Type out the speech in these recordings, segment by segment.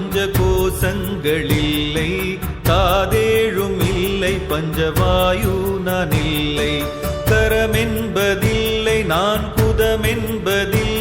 பஞ்சகோசங்கள் இல்லை காதேழும் இல்லை பஞ்சவாயு நான் இல்லை கரமென்பதில்லை நான் குதமென்பதில்லை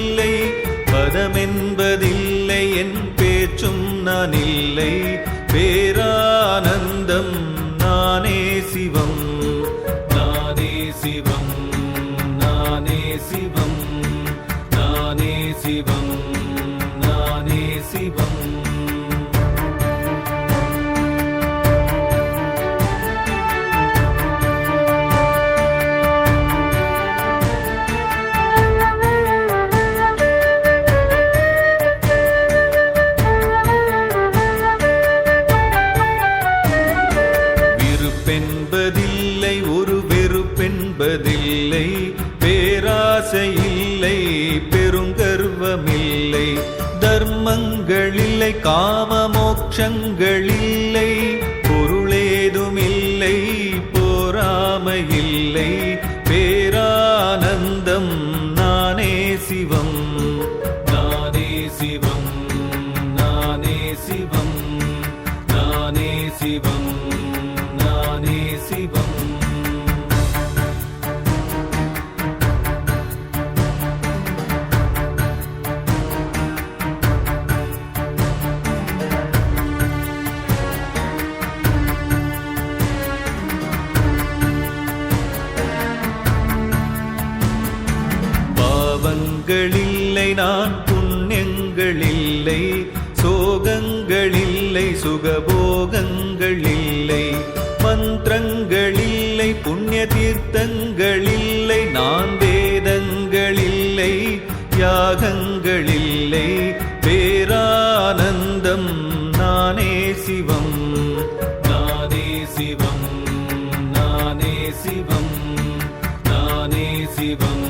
வெறுப்பென்பதில்லை பேராசை இல்லை பெருங்கர்வமில்லை. தர்மங்களில்லை காம மோட்சங்களில்லை பொருளேதுமில்லை போராமையில்லை பேரானந்தம் நானே சிவம் நானே சிவம் நானே சிவம். இல்லை நான் புண்ணியங்கள் இல்லை சோகங்கள் இல்லை சுகபோகங்கள் இல்லை மந்திரங்கள் இல்லை புண்ணிய தீர்த்தங்கள் இல்லை நான் வேதங்கள் இல்லை யாகங்கள் இல்லை பேரானந்தம் நானே சிவம் நானே சிவம் நானே சிவம் நானே சிவம்.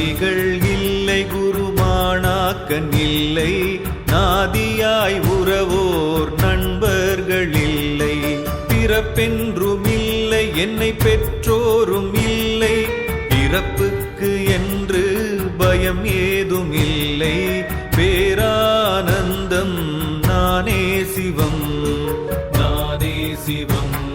நாதிகள் இல்லை குருமானாக்கன் இல்லை. நாதியாய் உறவோர் நண்பர்கள் இல்லை. பிறப்பென்றும் இல்லை என்னை பெற்றோரும் இல்லை. பிறப்புக்கு என்று பயம் ஏதும் இல்லை. பேரானந்தம் நானே சிவம். நானே சிவம்.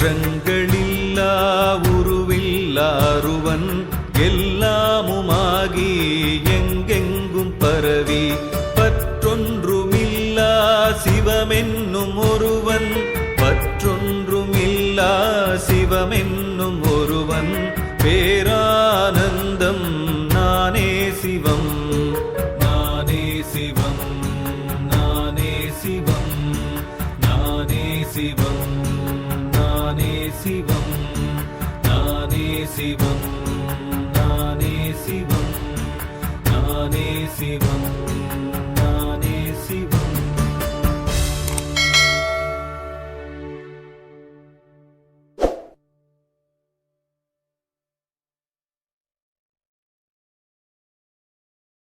குற்றங்களில்லா உருவில்லாருவன் எல்லாமுமாகி எங்கெங்கும் பரவி பற்றொன்றுமில்லா சிவமென்னும் ஒருவன். பற்றொன்றுமில்லா சிவமென்னும் ஒருவன். பேரானந்தம் நானே சிவம். சிவம் நானே சிவம் நானே சிவம்.